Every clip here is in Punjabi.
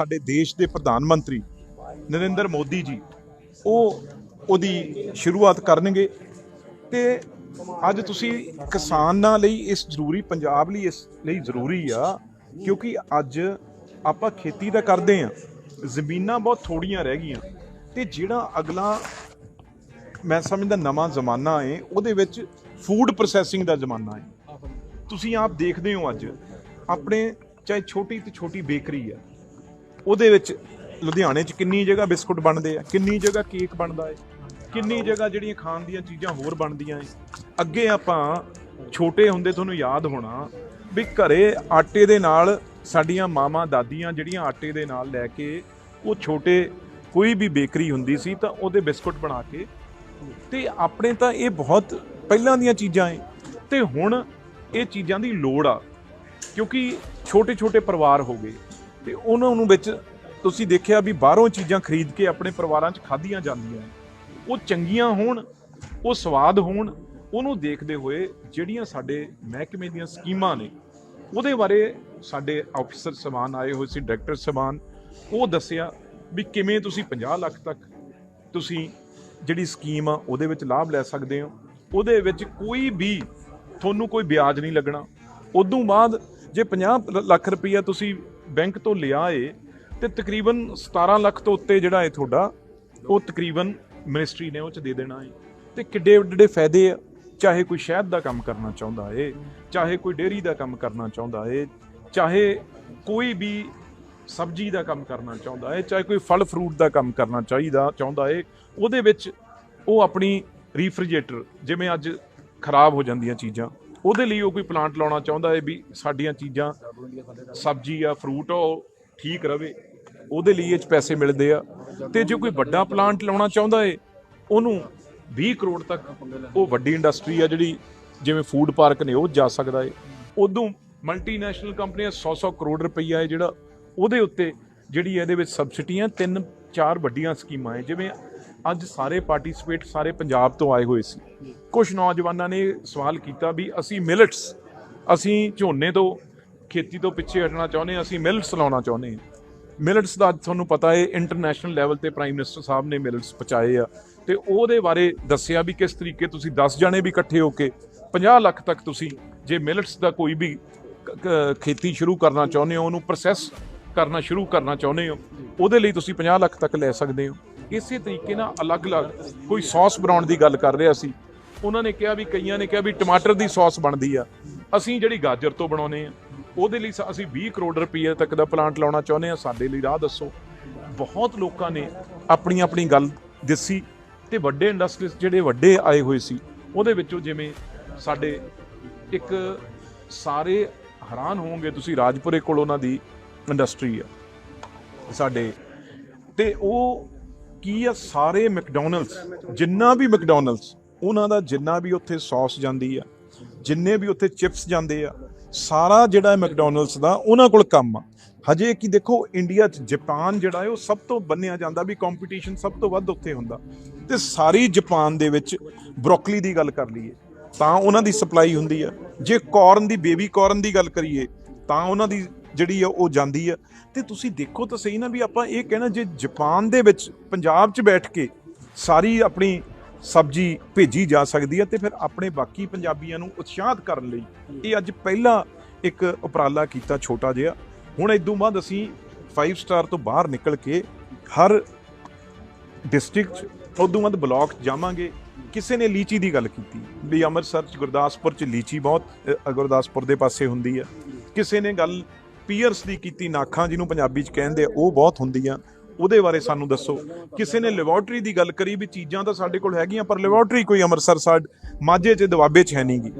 ਸਾਡੇ ਦੇਸ਼ ਦੇ ਪ੍ਰਧਾਨ ਮੰਤਰੀ ਨਰਿੰਦਰ ਮੋਦੀ ਜੀ, ਉਹ ਉਹਦੀ ਸ਼ੁਰੂਆਤ ਕਰਨਗੇ ਤੇ ਅੱਜ ਤੁਸੀਂ ਕਿਸਾਨਾਂ ਲਈ ਇਸ ਜ਼ਰੂਰੀ, ਪੰਜਾਬ ਲਈ ਇਸ ਲਈ ਜ਼ਰੂਰੀ ਆ, ਕਿਉਂਕਿ ਅੱਜ ਆਪਾਂ ਖੇਤੀ ਤਾਂ ਕਰਦੇ ਆ ਜ਼ਮੀਨਾਂ ਬਹੁਤ ਥੋੜੀਆਂ ਰਹਿ ਗਈਆਂ ਤੇ ਜਿਹੜਾ ਅਗਲਾ, ਮੈਂ ਸਮਝਦਾ ਨਵਾਂ ਜ਼ਮਾਨਾ ਹੈ, ਉਹਦੇ ਵਿੱਚ ਫੂਡ ਪ੍ਰੋਸੈਸਿੰਗ ਦਾ ਜ਼ਮਾਨਾ ਹੈ। ਤੁਸੀਂ ਆਪ ਦੇਖਦੇ ਹੋ ਅੱਜ, ਆਪਣੇ ਚਾਹੇ ਛੋਟੀ ਤੋਂ ਛੋਟੀ ਬੇਕਰੀ ਆ ਉਹਦੇ ਵਿੱਚ ਲੁਧਿਆਣੇ 'ਚ ਕਿੰਨੀ ਜਗ੍ਹਾ ਬਿਸਕੁਟ ਬਣਦੇ ਆ, ਕਿੰਨੀ ਜਗ੍ਹਾ ਕੇਕ ਬਣਦਾ ਹੈ ਕਿੰਨੀ ਜਗ੍ਹਾ ਜਿਹੜੀਆਂ ਖਾਣ ਦੀਆਂ ਚੀਜ਼ਾਂ ਹੋਰ ਬਣਦੀਆਂ ਏ। ਅੱਗੇ ਆਪਾਂ ਛੋਟੇ ਹੁੰਦੇ ਤੁਹਾਨੂੰ ਯਾਦ ਹੋਣਾ ਵੀ ਘਰੇ ਆਟੇ ਦੇ ਨਾਲ ਸਾਡੀਆਂ ਮਾਵਾਂ ਦਾਦੀਆਂ ਜਿਹੜੀਆਂ ਆਟੇ ਦੇ ਨਾਲ ਲੈ ਕੇ ਉਹ ਛੋਟੇ ਕੋਈ ਵੀ ਬੇਕਰੀ ਹੁੰਦੀ ਸੀ ਤਾਂ ਉਹਦੇ ਬਿਸਕੁਟ ਬਣਾ ਕੇ ਤੇ ਆਪਣੇ ਤਾਂ ਇਹ ਬਹੁਤ ਪਹਿਲਾਂ ਦੀਆਂ ਚੀਜ਼ਾਂ ਏ। ਤੇ ਹੁਣ ਇਹ ਚੀਜ਼ਾਂ ਦੀ ਲੋੜ ਆ, ਕਿਉਂਕਿ ਛੋਟੇ ਛੋਟੇ ਪਰਿਵਾਰ ਹੋ ਗਏ। ਤੇ ਉਹਨਾਂ ਨੂੰ ਵਿੱਚ ਤੁਸੀਂ ਦੇਖਿਆ ਵੀ ਬਾਹਰੋਂ ਚੀਜ਼ਾਂ ਖਰੀਦ ਕੇ ਆਪਣੇ ਪਰਿਵਾਰਾਂ 'ਚ ਖਾਧੀਆਂ ਜਾਂਦੀਆਂ ਉਹ ਚੰਗੀਆਂ ਹੋਣ, ਉਹ ਸਵਾਦ ਹੋਣ, ਉਹਨੂੰ ਦੇਖਦੇ ਹੋਏ ਜਿਹੜੀਆਂ ਸਾਡੇ ਮਹਿਕਮੇ ਦੀਆਂ ਸਕੀਮਾਂ ਨੇ, ਉਹਦੇ ਬਾਰੇ ਸਾਡੇ ਆਫੀਸਰ ਸਮਾਨ, ਆਏ ਹੋਏ ਸੀ ਡਾਇਰੈਕਟਰ ਸਮਾਨ, ਉਹ ਦੱਸਿਆ ਵੀ ਕਿਵੇਂ ਤੁਸੀਂ 50 ਲੱਖ ਤੱਕ ਤੁਸੀਂ ਜਿਹੜੀ ਸਕੀਮ ਆ, ਉਹਦੇ ਵਿੱਚ ਲਾਭ ਲੈ ਸਕਦੇ ਹੋ। ਉਹਦੇ ਵਿੱਚ ਕੋਈ ਵੀ ਤੁਹਾਨੂੰ ਕੋਈ ਵਿਆਜ ਨਹੀਂ ਲੱਗਣਾ। ਉਦੋਂ ਬਾਅਦ ਜੇ 50 ਲੱਖ ਰੁਪਈਆ ਤੁਸੀਂ ਬੈਂਕ ਤੋਂ ਲਿਆ ਏ ਤੇ ਤਕਰੀਬਨ 17 ਲੱਖ ਤੋਂ ਉੱਤੇ ਜਿਹੜਾ ਹੈ ਤੁਹਾਡਾ, ਉਹ ਤਕਰੀਬਨ ਮਿਨਿਸਟਰੀ ਨੇ ਉਹ ਚ ਦੇ ਦੇਣਾ ਏ। ਤੇ ਕਿੱਡੇ ਵੱਡੇ ਫਾਇਦੇ ਆ। ਚਾਹੇ ਕੋਈ ਸ਼ਹਿਦ ਦਾ ਕੰਮ ਕਰਨਾ ਚਾਹੁੰਦਾ ਏ, ਚਾਹੇ ਕੋਈ ਡੇਅਰੀ ਦਾ ਕੰਮ ਕਰਨਾ ਚਾਹੁੰਦਾ ਏ, ਚਾਹੇ ਕੋਈ ਵੀ ਸਬਜ਼ੀ ਦਾ ਕੰਮ ਕਰਨਾ ਚਾਹੁੰਦਾ ਹੈ ਚਾਹੇ ਕੋਈ ਫਲ ਫਰੂਟ ਦਾ ਕੰਮ ਕਰਨਾ ਚਾਹੀਦਾ, ਚਾਹੁੰਦਾ ਹੈ ਉਹਦੇ ਵਿੱਚ ਉਹ ਆਪਣੀ ਰੀਫਰੀਜਰੇਟਰ ਜਿਵੇਂ ਅੱਜ ਖਰਾਬ ਹੋ ਜਾਂਦੀਆਂ ਚੀਜ਼ਾਂ ਉਹਦੇ ਲਈ ਉਹ ਕੋਈ ਪਲਾਂਟ ਲਾਉਣਾ ਚਾਹੁੰਦਾ ਹੈ ਵੀ ਸਾਡੀਆਂ ਚੀਜ਼ਾਂ, ਸਬਜ਼ੀ ਆ ਫਰੂਟ ਆ, ਉਹ ਠੀਕ ਰਵੇ। ਉਹਦੇ ਲਈ ਇਹ ਚ ਪੈਸੇ ਮਿਲਦੇ ਆ। ਤੇ ਜੇ ਕੋਈ ਵੱਡਾ ਪਲਾਂਟ ਲਾਉਣਾ ਚਾਹੁੰਦਾ ਹੈ ਉਹਨੂੰ 20 ਕਰੋੜ ਤੱਕ ਉਹ ਵੱਡੀ ਇੰਡਸਟਰੀ ਆ ਜਿਹੜੀ ਜਿਵੇਂ ਫੂਡ ਪਾਰਕ ਨੇ, ਉਹ ਜਾ ਸਕਦਾ ਹੈ ਉਦੋਂ ਮਲਟੀਨੈਸ਼ਨਲ ਕੰਪਨੀਆਂ 100-100 ਕਰੋੜ ਰੁਪਈਆ ਹੈ ਜਿਹੜਾ ਉਹਦੇ ਉੱਤੇ ਜਿਹੜੀ ਇਹਦੇ ਵਿੱਚ ਸਬਸਿਡੀਆਂ ਤਿੰਨ ਚਾਰ ਵੱਡੀਆਂ ਸਕੀਮਾਂ ਹੈ ਜਿਵੇਂ ਅੱਜ ਸਾਰੇ ਪਾਰਟਿਸਿਪੇਟ ਸਾਰੇ ਪੰਜਾਬ ਤੋਂ ਆਏ ਹੋਏ ਸੀ। ਕੁਝ ਨੌਜਵਾਨਾਂ ਨੇ ਸਵਾਲ ਕੀਤਾ ਵੀ ਅਸੀਂ ਮਿਲਟਸ ਅਸੀਂ ਝੋਨੇ ਤੋਂ ਖੇਤੀ ਤੋਂ ਪਿੱਛੇ ਹਟਣਾ ਚਾਹੁੰਦੇ ਹਾਂ, ਅਸੀਂ ਮਿਲਟਸ ਲਾਉਣਾ ਚਾਹੁੰਦੇ ਹਾਂ। ਮਿਲਟਸ ਦਾ ਅੱਜ ਤੁਹਾਨੂੰ ਪਤਾ ਹੈ ਇੰਟਰਨੈਸ਼ਨਲ ਲੈਵਲ ਤੇ ਪ੍ਰਾਈਮ ਮਿਨਿਸਟਰ ਸਾਹਿਬ ਨੇ ਮਿਲਟਸ ਪਹੁੰਚਾਏ ਆ। ਤੇ ਉਹਦੇ ਬਾਰੇ ਦੱਸਿਆ ਵੀ ਕਿਸ ਤਰੀਕੇ ਤੁਸੀਂ 10 ਜਣੇ ਵੀ ਇਕੱਠੇ ਹੋ ਕੇ 50 ਲੱਖ ਤੱਕ ਤੁਸੀਂ ਜੇ ਮਿਲਟਸ ਦਾ ਕੋਈ ਵੀ ਖੇਤੀ ਸ਼ੁਰੂ ਕਰਨਾ ਚਾਹੁੰਦੇ ਹੋ, ਉਹਨੂੰ ਪ੍ਰੋਸੈਸ ਕਰਨਾ ਸ਼ੁਰੂ ਕਰਨਾ ਚਾਹੁੰਦੇ ਹੋ, ਉਹਦੇ ਲਈ ਤੁਸੀਂ 50 ਲੱਖ ਤੱਕ ਲੈ ਸਕਦੇ ਹੋ। ਇਸੇ ਤਰੀਕੇ ਨਾਲ ਅਲੱਗ-ਅਲੱਗ ਕੋਈ ਸੌਸ ਬਣਾਉਣ ਦੀ ਗੱਲ ਕਰ ਰਿਹਾ ਸੀ ਉਹਨਾਂ ਨੇ ਕਿਹਾ ਵੀ, ਕਈਆਂ ਨੇ ਕਿਹਾ ਵੀ ਟਮਾਟਰ ਦੀ ਸੌਸ ਬਣਦੀ ਆ। ਅਸੀਂ ਜਿਹੜੀ ਗਾਜਰ ਤੋਂ ਬਣਾਉਨੇ ਆ, ਉਹਦੇ ਲਈ ਸ- ਅਸੀਂ 20 ਕਰੋੜ ਰੁਪਏ ਤੱਕ ਦਾ ਪਲਾਂਟ ਲਾਉਣਾ ਚਾਹੁੰਦੇ ਆ, ਸਾਡੇ ਲਈ ਰਾਹ ਦੱਸੋ। ਬਹੁਤ ਲੋਕਾਂ ਨੇ ਆਪਣੀ ਆਪਣੀ ਗੱਲ ਦੱਸੀ ਤੇ ਵੱਡੇ ਇੰਡਸਟਰੀਜ਼ ਜਿਹੜੇ ਵੱਡੇ ਆਏ ਹੋਏ ਸੀ, ਉਹਦੇ ਵਿੱਚੋਂ ਜਿਵੇਂ ਸਾਡੇ ਇੱਕ ਸਾਰੇ ਹੈਰਾਨ ਹੋਵੋਗੇ ਤੁਸੀਂ, ਰਾਜਪੁਰੇ ਕੋਲ ਉਹਨਾਂ ਦੀ ਇੰਡਸਟਰੀ ਆ ਸਾਡੇ। ਤੇ ਉਹ ਕੀ ਆ ਸਾਰੇ ਮੈਕਡੋਨਲਡਸ ਜਿੰਨਾ ਵੀ ਮੈਕਡੋਨਲਡਸ ਉਹਨਾਂ ਦਾ ਜਿੰਨਾ ਵੀ ਉੱਥੇ ਸੌਸ ਜਾਂਦੀ ਆ, ਜਿੰਨੇ ਵੀ ਉੱਥੇ ਚਿਪਸ ਜਾਂਦੇ ਆ, ਸਾਰਾ ਜਿਹੜਾ ਮੈਕਡੋਨਲਡਸ ਦਾ ਉਹਨਾਂ ਕੋਲ ਕੰਮ ਆ। ਹਜੇ ਕਿ ਦੇਖੋ ਇੰਡੀਆ ਚ ਜਾਪਾਨ ਜਿਹੜਾ ਹੈ ਉਹ ਸਭ ਤੋਂ ਬੰਨਿਆ ਜਾਂਦਾ ਵੀ ਕੰਪੀਟੀਸ਼ਨ ਸਭ ਤੋਂ ਵੱਧ ਉੱਥੇ ਹੁੰਦਾ। ਤੇ ਸਾਰੀ ਜਾਪਾਨ ਦੇ ਵਿੱਚ ਬਰੋਕਲੀ ਦੀ ਗੱਲ ਕਰ ਲਈਏ, ਤਾਂ ਉਹਨਾਂ ਦੀ ਸਪਲਾਈ ਹੁੰਦੀ ਆ। ਜੇ ਕਾਰਨ ਦੀ ਬੇਬੀ ਕਾਰਨ ਦੀ ਗੱਲ ਕਰੀਏ, ਤਾਂ ਉਹਨਾਂ ਦੀ ਜਿਹੜੀ ਆ ਉਹ ਜਾਂਦੀ ਆ। ਤੇ ਤੁਸੀਂ ਦੇਖੋ ਤਾਂ ਸਹੀ ਨਾ ਵੀ ਆਪਾਂ ਇਹ ਕਹਿਣਾ ਜੇ ਜਾਪਾਨ ਦੇ ਵਿੱਚ, ਪੰਜਾਬ 'ਚ ਬੈਠ ਕੇ ਸਾਰੀ ਆਪਣੀ ਸਬਜ਼ੀ ਭੇਜੀ ਜਾ ਸਕਦੀ ਹੈ ਤੇ ਫਿਰ ਆਪਣੇ ਬਾਕੀ ਪੰਜਾਬੀਆਂ ਨੂੰ ਉਤਸ਼ਾਹਤ ਕਰਨ ਲਈ ਇਹ ਅੱਜ ਪਹਿਲਾ ਇੱਕ ਉਪਰਾਲਾ ਕੀਤਾ ਛੋਟਾ ਜਿਹਾ। ਹੁਣ ਇਦੋਂ ਬਾਅਦ ਅਸੀਂ 5 ਸਟਾਰ ਤੋਂ ਬਾਹਰ ਨਿਕਲ ਕੇ ਹਰ ਡਿਸਟ੍ਰਿਕਟ 'ਚ ਉਦੋਂ ਬਾਅਦ ਬਲਾਕ 'ਚ ਜਾਵਾਂਗੇ। ਕਿਸੇ ਨੇ ਲੀਚੀ ਦੀ ਗੱਲ ਕੀਤੀ। ਵੀ ਅੰਮ੍ਰਿਤਸਰ ਚ, ਗੁਰਦਾਸਪੁਰ ਚ ਲੀਚੀ ਬਹੁਤ ਗੁਰਦਾਸਪੁਰ ਦੇ ਪਾਸੇ ਹੁੰਦੀ ਆ। ਕਿਸੇ ਨੇ ਗੱਲ ਪੀਅਰਸ ਦੀ ਕੀਤੀ ਨਾਖਾਂ ਜਿਹਨੂੰ ਪੰਜਾਬੀ ਚ ਕਹਿੰਦੇ ਆ, ਉਹ ਬਹੁਤ ਹੁੰਦੀਆਂ। ਉਹਦੇ ਬਾਰੇ ਸਾਨੂੰ ਦੱਸੋ। ਕਿਸੇ ਨੇ ਲੈਬੋਰਟਰੀ ਦੀ ਗੱਲ ਕਰੀ ਵੀ ਚੀਜ਼ਾਂ ਤਾਂ ਸਾਡੇ ਕੋਲ ਹੈਗੀਆਂ, ਪਰ ਲੈਬੋਰਟਰੀ ਕੋਈ ਅੰਮ੍ਰਿਤਸਰ ਸਾਡ ਮਾਝੇ ਚ ਦਵਾਬੇ ਚ ਹੈ ਨਹੀਂਗੀ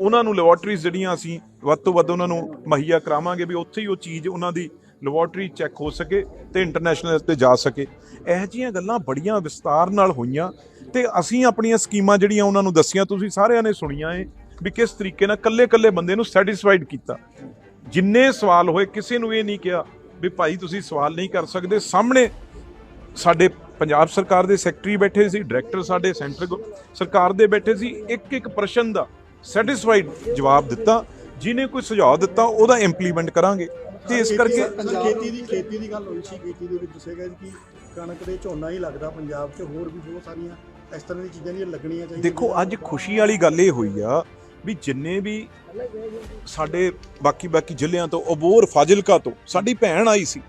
ਉਹਨਾਂ ਨੂੰ ਲੈਬੋਰਟਰੀਜ਼ ਜਿਹੜੀਆਂ ਅਸੀਂ ਵੱਧ ਤੋਂ ਵੱਧ ਉਹਨਾਂ ਨੂੰ ਮੁਹੱਈਆ ਕਰਾਵਾਂਗੇ ਵੀ ਉੱਥੇ ਹੀ ਉਹ ਚੀਜ਼ ਉਹਨਾਂ ਦੀ ਲੈਬੋਰਟਰੀ ਚੈੱਕ ਹੋ ਸਕੇ ਤੇ ਇੰਟਰਨੈਸ਼ਨਲ ਤੇ ਜਾ ਸਕੇ। ਇਹੋ ਜਿਹੀਆਂ ਗੱਲਾਂ ਬੜੀਆਂ ਵਿਸਤਾਰ ਨਾਲ ਹੋਈਆਂ ਤੇ ਅਸੀਂ ਆਪਣੀਆਂ ਸਕੀਮਾਂ ਜਿਹੜੀਆਂ ਉਹਨਾਂ ਨੂੰ ਦੱਸੀਆਂ, ਤੁਸੀਂ ਸਾਰਿਆਂ ਨੇ ਸੁਣੀਆਂ ਏ ਵੀ ਕਿਸ ਤਰੀਕੇ ਨਾਲ ਕੱਲੇ-ਕੱਲੇ ਬੰਦੇ ਨੂੰ ਸੈਟੀਸਫਾਈਡ ਕੀਤਾ। ਜਿੰਨੇ ਸਵਾਲ ਹੋਏ ਕਿਸੇ ਨੂੰ ਇਹ ਨਹੀਂ ਕਿਹਾ ਵੀ ਭਾਈ ਤੁਸੀਂ ਸਵਾਲ ਨਹੀਂ ਕਰ ਸਕਦੇ। ਸਾਹਮਣੇ ਸਾਡੇ ਪੰਜਾਬ ਸਰਕਾਰ ਦੇ ਸੈਕਟਰੀ ਬੈਠੇ ਸੀ ਡਾਇਰੈਕਟਰ ਸਾਡੇ ਸੈਂਟਰ ਸਰਕਾਰ ਦੇ ਬੈਠੇ ਸੀ ਇੱਕ ਇੱਕ ਪ੍ਰਸ਼ਨ ਦਾ ਸੈਟੀਸਫਾਈਡ ਜਵਾਬ ਦਿੱਤਾ। ਜਿਹਨੇ ਕੋਈ ਸੁਝਾਅ ਦਿੱਤਾ ਉਹਦਾ ਇੰਪਲੀਮੈਂਟ ਕਰਾਂਗੇ। ਤੇ ਇਸ ਕਰਕੇ ਖੇਤੀ ਦੀ ਖੇਤੀ ਦੀ ਗੱਲ ਹੋਈ ਸੀ ਖੇਤੀ ਦੇ ਵਿੱਚ ਦੱਸਿਆ ਗਿਆ ਕਿ ਕਣਕ ਦੇ ਝੋਨਾ ਹੀ ਲੱਗਦਾ ਪੰਜਾਬ 'ਚ ਹੋਰ ਵੀ ਬਹੁਤ ਸਾਰੀਆਂ ਇਸ ਤਰ੍ਹਾਂ ਦੀ ਚੀਜ਼ਾਂ ਦੀਆਂ ਲੱਗਣੀਆਂ ਚਾਹੀਦੀਆਂ ਦੇਖੋ ਅੱਜ ਖੁਸ਼ੀ ਵਾਲੀ ਗੱਲ ਇਹ ਹੋਈ ਆ ਵੀ ਜਿੰਨੇ ਵੀ ਸਾਡੇ ਬਾਕੀ ਬਾਕੀ ਜ਼ਿਲ੍ਹਿਆਂ ਤੋਂ ਅਬੋਰ ਫਾਜ਼ਿਲਕਾ ਤੋਂ ਸਾਡੀ ਭੈਣ ਆਈ ਸੀ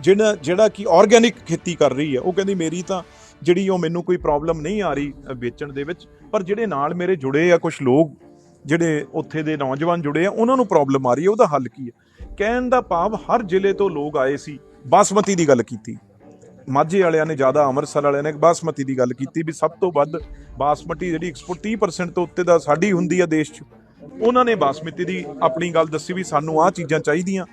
ਜਿਹੜਾ ਜਿਹੜਾ ਕਿ ਆਰਗੇਨਿਕ ਖੇਤੀ ਕਰ ਰਹੀ ਹੈ। ਉਹ ਕਹਿੰਦੀ, ਮੇਰੀ ਤਾਂ ਜਿਹੜੀ ਉਹ ਮੈਨੂੰ ਕੋਈ ਪ੍ਰੋਬਲਮ ਨਹੀਂ ਆ ਰਹੀ ਵੇਚਣ ਦੇ ਵਿੱਚ, ਪਰ ਜਿਹੜੇ ਨਾਲ ਮੇਰੇ ਜੁੜੇ ਆ ਕੁਝ ਲੋਕ, ਜਿਹੜੇ ਉੱਥੇ ਦੇ ਨੌਜਵਾਨ ਜੁੜੇ ਆ, ਉਹਨਾਂ ਨੂੰ ਪ੍ਰੋਬਲਮ ਆ ਰਹੀ ਹੈ, ਉਹਦਾ ਹੱਲ ਕੀ ਹੈ? ਕਹਿਣ ਦਾ ਭਾਵ ਹਰ ਜ਼ਿਲ੍ਹੇ ਤੋਂ ਲੋਕ ਆਏ ਸੀ, ਬਾਸਮਤੀ ਦੀ ਗੱਲ ਕੀਤੀ। ਮਾਝੇ ਵਾਲਿਆਂ ਨੇ ਜ਼ਿਆਦਾ, ਅੰਮ੍ਰਿਤਸਰ ਵਾਲਿਆਂ ਨੇ ਬਾਸਮਤੀ ਦੀ ਗੱਲ ਕੀਤੀ ਵੀ ਸਭ ਤੋਂ ਵੱਧ ਬਾਸਮਤੀ ਜਿਹੜੀ ਐਕਸਪੋਰਟ 30% ਤੋਂ ਉੱਤੇ ਦਾ ਸਾਡੀ ਹੁੰਦੀ ਆ ਦੇਸ਼ 'ਚ, ਉਹਨਾਂ ਨੇ ਬਾਸਮਤੀ ਦੀ ਆਪਣੀ ਗੱਲ ਦੱਸੀ ਵੀ ਸਾਨੂੰ ਆਹ ਚੀਜ਼ਾਂ ਚਾਹੀਦੀਆਂ।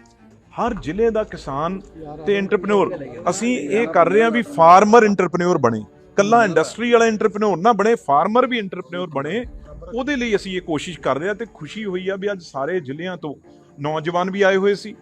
ਹਰ ਜ਼ਿਲ੍ਹੇ ਦਾ ਕਿਸਾਨ ਤੇ ਐਂਟਰਪ੍ਰੈਨਿਓਰ ਅਸੀਂ ਇਹ ਕਰ ਰਹੇ ਹਾਂ ਵੀ ਫਾਰਮਰ ਐਂਟਰਪ੍ਰੈਨਿਓਰ ਬਣੇ। ਕੱਲਾ ਇੰਡਸਟਰੀ ਵਾਲਾ ਐਂਟਰਪ੍ਰੈਨਿਓਰ ਨਾ ਬਣੇ ਫਾਰਮਰ ਵੀ ਐਂਟਰਪ੍ਰੈਨਿਓਰ ਬਣੇ, ਉਹਦੇ ਲਈ ਅਸੀਂ ਇਹ ਕੋਸ਼ਿਸ਼ ਕਰ ਰਹੇ ਹਾਂ ਤੇ ਖੁਸ਼ੀ ਹੋਈ ਆ ਵੀ ਅੱਜ ਸਾਰੇ ਜ਼ਿਲ੍ਹਿਆਂ ਤੋਂ ਨੌਜਵਾਨ ਵੀ ਆਏ ਹੋਏ ਸੀ,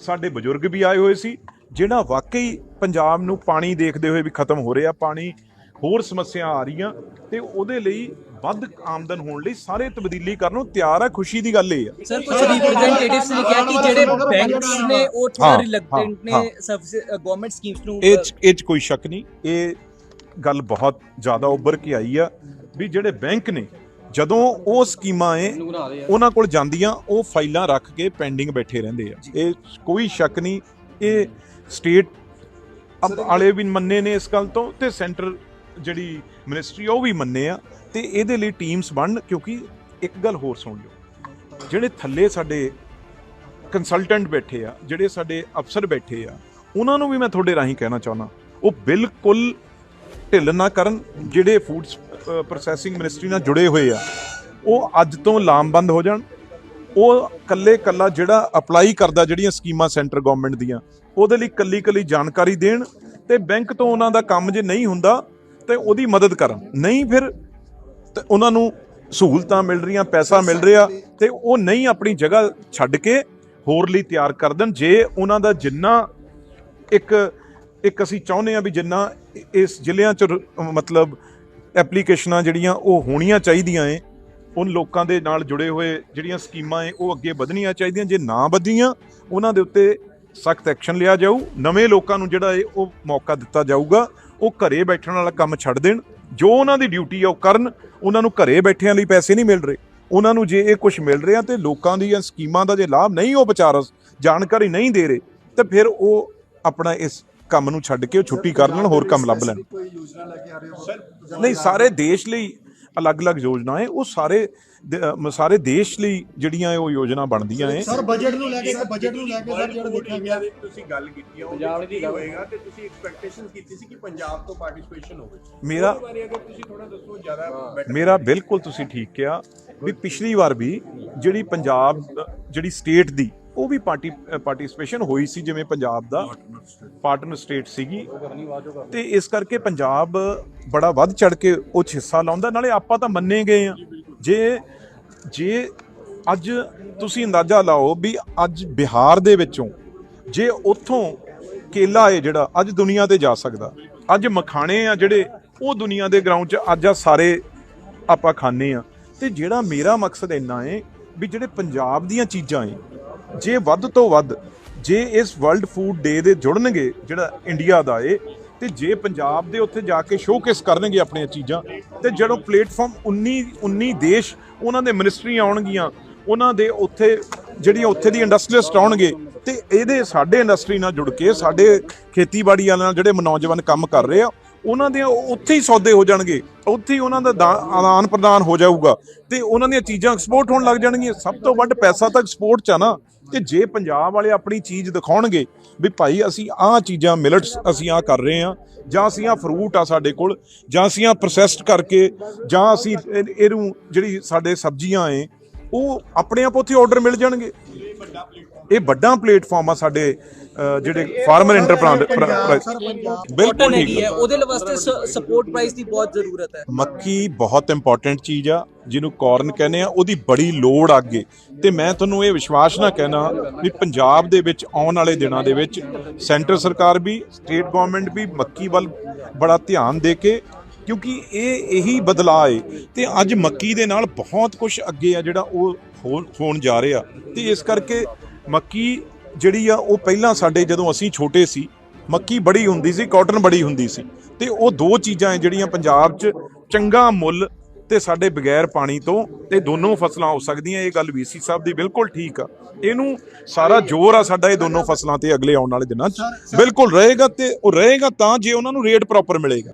ਸਾਡੇ ਬਜ਼ੁਰਗ ਵੀ ਆਏ ਹੋਏ ਸੀ ਜਿਹੜਾ ਵਾਕਈ ਪੰਜਾਬ ਨੂੰ ਪਾਣੀ ਦੇਖਦੇ ਹੋਏ ਵੀ ਖਤਮ ਹੋ ਰਿਹਾ ਪਾਣੀ ਹੋਰ ਸਮੱਸਿਆ ਆ ਰਹੀਆਂ ਤੇ ਉਹਦੇ ਲਈ ਵੱਧ ਆਮਦਨ ਹੋਣ ਲਈ ਸਾਰੇ ਤਬਦੀਲੀ ਕਰਨ ਨੂੰ ਤਿਆਰ ਆ ਖੁਸ਼ੀ ਦੀ ਗੱਲ ਇਹ ਆ। ਸਰ ਕੁਝ ਰਿਪਰੈਜ਼ੈਂਟੇਟਿਵਸ ਨੇ ਕਿਹਾ ਕਿ ਜਿਹੜੇ ਬੈਂਕਸ ਨੇ ਉਹ ਥੋੜਾ ਰਿਲੈਕਟੈਂਟ ਨੇ ਗਵਰਨਮੈਂਟ ਸਕੀਮਸ ਨੂੰ ਇਹ 'ਚ ਇਹ ਕੋਈ ਸ਼ੱਕ ਨਹੀਂ ਇਹ ਗੱਲ ਬਹੁਤ ਜ਼ਿਆਦਾ ਉੱਭਰ ਕੇ ਆਈ ਆ ਵੀ ਜਿਹੜੇ ਬੈਂਕ ਨੇ ਜਦੋਂ ਉਹ ਸਕੀਮਾਂ ਏ ਉਹਨਾਂ ਕੋਲ ਜਾਂਦੀਆਂ ਉਹ ਫਾਈਲਾਂ ਰੱਖ ਕੇ ਪੈਂਡਿੰਗ ਬੈਠੇ ਰਹਿੰਦੇ ਆ। ਇਹ ਕੋਈ ਸ਼ੱਕ ਨਹੀਂ ਇਹ ਸਟੇਟ ਵਾਲੇ ਵੀ ਮੰਨੇ ਨੇ ਇਸ ਗੱਲ ਤੋਂ ਤੇ ਸੈਂਟਰ ਜਿਹੜੀ ਮਿਨਿਸਟਰੀ ਉਹ ਵੀ ਮੰਨੇ ਆ ਤੇ ਇਹਦੇ ਲਈ ਟੀਮਸ ਬਣਨ ਕਿਉਂਕਿ ਇੱਕ ਗੱਲ ਹੋਰ ਸੁਣ ਲਿਓ। ਜਿਹੜੇ ਥੱਲੇ ਸਾਡੇ ਕੰਸਲਟੈਂਟ ਬੈਠੇ ਆ ਜਿਹੜੇ ਸਾਡੇ ਅਫਸਰ ਬੈਠੇ ਆ ਉਹਨਾਂ ਨੂੰ ਵੀ ਮੈਂ ਤੁਹਾਡੇ ਰਾਹੀਂ ਕਹਿਣਾ ਚਾਹੁੰਦਾ ਉਹ ਬਿਲਕੁਲ ਢਿੱਲ ਨਾ ਕਰਨ ਜਿਹੜੇ ਫੂਡ ਪ੍ਰੋਸੈਸਿੰਗ ਮਿਨਿਸਟਰੀ ਨਾਲ ਜੁੜੇ ਹੋਏ ਆ ਉਹ ਅੱਜ ਤੋਂ ਲਾਮਬੰਦ ਹੋ ਜਾਣ ਉਹ ਕੱਲੇ ਕੱਲਾ ਜਿਹੜਾ ਅਪਲਾਈ ਕਰਦਾ ਜਿਹੜੀਆਂ ਸਕੀਮਾਂ ਸੈਂਟਰ ਗਵਰਨਮੈਂਟ ਦੀਆਂ, ਉਹਦੇ ਲਈ ਕੱਲੀ ਕੱਲੀ ਜਾਣਕਾਰੀ ਦੇਣ ਤੇ ਬੈਂਕ ਤੋਂ ਉਹਨਾਂ ਦਾ ਕੰਮ ਜੇ ਨਹੀਂ ਹੁੰਦਾ ਤੇ ਉਹਦੀ ਮਦਦ ਕਰਨ। ਨਹੀਂ ਫਿਰ ਤੇ ਉਹਨਾਂ ਨੂੰ ਸਹੂਲਤਾਂ ਮਿਲ ਰਹੀਆਂ, ਪੈਸਾ ਮਿਲ ਰਿਹਾ ਤੇ ਉਹ ਨਹੀਂ ਆਪਣੀ ਜਗ੍ਹਾ ਛੱਡ ਕੇ ਹੋਰ ਲਈ ਤਿਆਰ ਕਰ ਦੇਣ। ਜੇ ਉਹਨਾਂ ਦਾ ਜਿੰਨਾ ਇੱਕ ਇੱਕ ਅਸੀਂ ਚਾਹੁੰਦੇ ਆ ਵੀ ਜਿੰਨਾ ਇਸ ਜ਼ਿਲ੍ਹਿਆਂ ਚ ਮਤਲਬ ਐਪਲੀਕੇਸ਼ਨਾਂ ਜਿਹੜੀਆਂ ਉਹ ਹੋਣੀਆਂ ਚਾਹੀਦੀਆਂ ਏ ਉਨ ਲੋਕਾਂ ਦੇ ਨਾਲ ਜੁੜੇ ਹੋਏ ਜਿਹੜੀਆਂ ਸਕੀਮਾਂ ਏ ਉਹ ਅੱਗੇ ਵਧਣੀਆਂ ਚਾਹੀਦੀਆਂ। ਜੇ ਨਾ ਵਧੀਆਂ ਉਹਨਾਂ ਦੇ ਉੱਤੇ ਸਖਤ ਐਕਸ਼ਨ ਲਿਆ ਜਾਊ। ਨਵੇਂ ਲੋਕਾਂ ਨੂੰ ਜਿਹੜਾ ਏ ਉਹ ਮੌਕਾ ਦਿੱਤਾ ਜਾਊਗਾ। ਉਹ ਘਰੇ ਬੈਠਣ ਵਾਲਾ ਕੰਮ ਛੱਡ ਦੇਣ। ਜੋ ਉਹਨਾਂ ਦੀ ਡਿਊਟੀ ਆ ਉਹ ਕਰਨ। ਉਹਨਾਂ ਨੂੰ ਘਰੇ ਬੈਠਿਆਂ ਲਈ ਪੈਸੇ ਨਹੀਂ ਮਿਲ ਰਹੇ। ਉਹਨਾਂ ਨੂੰ ਜੇ ਇਹ ਕੁਝ ਮਿਲ ਰਿਹਾ ਤੇ ਲੋਕਾਂ ਦੀਆਂ ਸਕੀਮਾਂ ਦਾ ਜੇ ਲਾਭ ਨਹੀਂ ਉਹ ਵਿਚਾਰ ਜਾਣਕਾਰੀ ਨਹੀਂ ਦੇ ਰਹੇ ਤੇ ਫਿਰ ਉਹ ਆਪਣਾ ਇਸ ਕੰਮ ਨੂੰ ਛੱਡ ਕੇ ਉਹ ਛੁੱਟੀ ਕਰ ਲੈਣ ਹੋਰ ਕੰਮ ਲੱਭ ਲੈਣ। ਨਹੀਂ ਸਾਰੇ ਦੇਸ਼ ਲਈ ਅਲੱਗ-ਅਲੱਗ ਯੋਜਨਾ ਹੈ ਉਹ ਸਾਰੇ ਸਾਰੇ ਦੇਸ਼ ਲਈ ਜਿਹੜੀਆਂ ਉਹ ਯੋਜਨਾ ਬਣਦੀਆਂ ਹੈ ਸਰ ਬਜਟ ਨੂੰ ਲੈ ਕੇ ਬਜਟ ਨੂੰ ਲੈ ਕੇ ਸਰ ਜਿਹੜਾ ਦੇਖਿਆ ਗਿਆ। ਤੁਸੀਂ ਗੱਲ ਕੀਤੀ ਹੈ ਪੰਜਾਬ ਦੀ ਹੋਏਗਾ ਤੇ ਤੁਸੀਂ ਐਕਸਪੈਕਟੇਸ਼ਨ ਕੀਤੀ ਸੀ ਕਿ ਪੰਜਾਬ ਤੋਂ ਪਾਰਟਿਸਿਪੇਸ਼ਨ ਹੋਵੇ। ਮੇਰਾ ਅਗਰ ਤੁਸੀਂ ਥੋੜਾ ਦੱਸੋ ਜ਼ਿਆਦਾ ਮੇਰਾ ਬਿਲਕੁਲ ਤੁਸੀਂ ਠੀਕ ਕਿਹਾ ਵੀ ਪਿਛਲੀ ਵਾਰ ਵੀ ਜਿਹੜੀ ਪੰਜਾਬ ਜਿਹੜੀ ਸਟੇਟ ਦੀ ਉਹ ਵੀ ਪਾਰਟੀ ਪਾਰਟਿਸਿਪੇਸ਼ਨ ਹੋਈ ਸੀ ਜਿਵੇਂ ਪੰਜਾਬ ਦਾ। ਪਾਰਟਨਰ ਸਟੇਟ ਸੀਗੀ। ਤੇ ਇਸ ਕਰਕੇ ਪੰਜਾਬ ਬੜਾ ਵੱਧ ਚੜ ਕੇ ਉਹ 'ਚ ਹਿੱਸਾ ਲਾਉਂਦਾ। ਨਾਲੇ ਆਪਾਂ ਤਾਂ ਮੰਨੇ ਗਏ ਆ ਜੇ ਜੇ ਅੱਜ ਤੁਸੀਂ ਅੰਦਾਜ਼ਾ ਲਾਓ ਵੀ ਅੱਜ ਬਿਹਾਰ ਦੇ ਵਿੱਚੋਂ ਜੇ ਉੱਥੋਂ ਕੇਲਾ ਹੈ ਜਿਹੜਾ, ਅੱਜ ਦੁਨੀਆ ਤੇ ਜਾ ਸਕਦਾ। ਅੱਜ ਮਖਾਣੇ ਆ ਜਿਹੜੇ, ਉਹ ਦੁਨੀਆ ਦੇ ਗਰਾਊਂਡ 'ਚ ਅੱਜ ਆ ਸਾਰੇ ਆਪਾਂ ਖਾਣੇ ਆ ਤੇ ਜਿਹੜਾ ਮੇਰਾ ਮਕਸਦ ਇੰਨਾ ਹੈ ਵੀ ਜਿਹੜੇ ਪੰਜਾਬ ਦੀਆਂ ਚੀਜ਼ਾਂ ਏ ਜੇ ਵੱਧ ਤੋਂ ਵੱਧ ਜੇ ਇਸ ਵਰਲਡ ਫੂਡ ਡੇ ਦੇ ਜੁੜਨਗੇ, ਜਿਹੜਾ ਇੰਡੀਆ ਦਾ ਏ, ਤੇ ਜੇ ਪੰਜਾਬ ਦੇ ਉੱਥੇ ਜਾ ਕੇ ਸ਼ੋਕੇਸ ਕਰਨਗੇ ਆਪਣੀਆਂ ਚੀਜ਼ਾਂ, ਤੇ ਜਦੋਂ ਪਲੇਟਫਾਰਮ 19 19 ਦੇਸ਼ ਉਹਨਾਂ ਦੇ ਮਿਨਿਸਟਰੀ ਆਉਣਗੀਆਂ, ਉਹਨਾਂ ਦੇ ਉੱਥੇ ਜਿਹੜੀਆਂ ਉੱਥੇ ਦੀ ਇੰਡਸਟਰੀਸਟ ਆਉਣਗੇ, ਤੇ ਇਹਦੇ ਸਾਡੇ ਇੰਡਸਟਰੀ ਨਾਲ ਜੁੜ ਕੇ, ਸਾਡੇ ਖੇਤੀਬਾੜੀ ਵਾਲਿਆਂ ਨਾਲ ਜਿਹੜੇ ਨੌਜਵਾਨ ਕੰਮ ਕਰ ਰਹੇ ਆ, ਉਹਨਾਂ ਦੇ ਉੱਥੇ ਹੀ ਸੌਦੇ ਹੋ ਜਾਣਗੇ, ਉੱਥੇ ਹੀ ਉਹਨਾਂ ਦਾ ਦਾ- ਆਦਾਨ ਪ੍ਰਦਾਨ ਹੋ ਜਾਊਗਾ, ਤੇ ਉਹਨਾਂ ਦੀਆਂ ਚੀਜ਼ਾਂ ਐਕਸਪੋਰਟ ਹੋਣ ਲੱਗ ਜਾਣਗੀਆਂ। ਸਭ ਤੋਂ ਵੱਧ ਪੈਸਾ ਤਾਂ ਐਕਸਪੋਰਟ 'ਚ ਆ ਨਾ। ਤੇ ਜੇ ਪੰਜਾਬ ਵਾਲੇ ਆਪਣੀ ਚੀਜ਼ ਦਿਖਾਉਣਗੇ ਵੀ ਭਾਈ ਅਸੀਂ ਆਹ ਚੀਜ਼ਾਂ ਮਿਲਟਸ ਅਸੀਂ ਆਹ ਕਰ ਰਹੇ ਆ ਜਾਂ ਅਸੀਂ ਆਹ ਫਰੂਟ ਆ ਸਾਡੇ ਕੋਲ, ਜਾਂ ਅਸੀਂ ਆਹ ਪ੍ਰੋਸੈਸਡ ਕਰਕੇ, ਜਾਂ ਅਸੀਂ ਇਹਨੂੰ ਜਿਹੜੀ ਸਾਡੇ ਸਬਜ਼ੀਆਂ ਏ ਉਹ ਆਪਣੇ ਆਪ ਉੱਥੇ ਆਰਡਰ ਮਿਲ ਜਾਣਗੇ। ਇਹ ਵੱਡਾ ਪਲੇਟਫਾਰਮ ਆ ਸਾਡੇ ਜਿਹੜੇ ਫਾਰਮਰ ਪੰਜਾਬ ਬਿਲਕੁਲ ਠੀਕ ਹੈ ਹੈ ਉਹਦੇ ਲਈ ਵਾਸਤੇ ਸਪੋਰਟ ਪ੍ਰਾਈਸ ਦੀ ਬਹੁਤ ਜ਼ਰੂਰਤ ਹੈ। ਮੱਕੀ ਬਹੁਤ ਇੰਪੋਰਟੈਂਟ ਚੀਜ਼ ਆ ਜਿਹਨੂੰ ਕਾਰਨ ਕਹਿੰਦੇ ਆ ਉਹਦੀ ਬੜੀ ਲੋੜ ਆ ਅੱਗੇ। ਤੇ ਮੈਂ ਤੁਹਾਨੂੰ ਇਹ ਵਿਸ਼ਵਾਸ ਨਾ ਕਹਿਣਾ ਵੀ ਪੰਜਾਬ ਦੇ ਵਿੱਚ ਆਉਣ ਵਾਲੇ ਦਿਨਾਂ ਦੇ ਵਿੱਚ ਸੈਂਟਰ ਸਰਕਾਰ ਵੀ ਸਟੇਟ ਗਵਰਨਮੈਂਟ ਵੀ ਮੱਕੀ ਵੱਲ ਬੜਾ ਧਿਆਨ ਦੇ ਕੇ ਕਿਉਂਕਿ ਇਹ ਇਹੀ ਬਦਲਾਅ ਏ। ਤੇ ਅੱਜ ਮੱਕੀ ਦੇ ਨਾਲ ਬਹੁਤ ਕੁਝ ਅੱਗੇ ਆ ਜਿਹੜਾ ਉਹ ਹੋ- ਹੋਣ ਜਾ ਰਿਹਾ। ਤੇ ਇਸ ਕਰਕੇ ਮੱਕੀ ਜਿਹੜੀ ਆ ਉਹ ਪਹਿਲਾਂ ਸਾਡੇ ਜਦੋਂ ਅਸੀਂ ਛੋਟੇ ਸੀ ਮੱਕੀ ਬੜੀ ਹੁੰਦੀ ਸੀ ਕਾਟਨ ਬੜੀ ਹੁੰਦੀ ਸੀ। ਤੇ ਉਹ ਦੋ ਚੀਜ਼ਾਂ ਜਿਹੜੀਆਂ ਪੰਜਾਬ 'ਚ ਚੰਗਾ ਮੁੱਲ ਤੇ ਸਾਡੇ ਬਗੈਰ ਪਾਣੀ ਤੋਂ ਤੇ ਦੋਨੋਂ ਫਸਲਾਂ ਹੋ ਸਕਦੀਆਂ ਇਹ ਗੱਲ ਵੀਸੀ ਸਾਹਿਬ ਦੀ ਬਿਲਕੁਲ ਠੀਕ ਆ। ਇਹਨੂੰ ਸਾਰਾ ਜ਼ੋਰ ਆ ਸਾਡਾ ਇਹ ਦੋਨੋਂ ਫਸਲਾਂ ਤੇ ਅਗਲੇ ਆਉਣ ਵਾਲੇ ਦਿਨਾਂ 'ਚ। ਬਿਲਕੁਲ ਰਹੇਗਾ ਤੇ ਉਹ ਰਹੇਗਾ ਤਾਂ ਜੇ ਉਹਨਾਂ ਨੂੰ ਰੇਟ ਪ੍ਰੋਪਰ ਮਿਲੇਗਾ।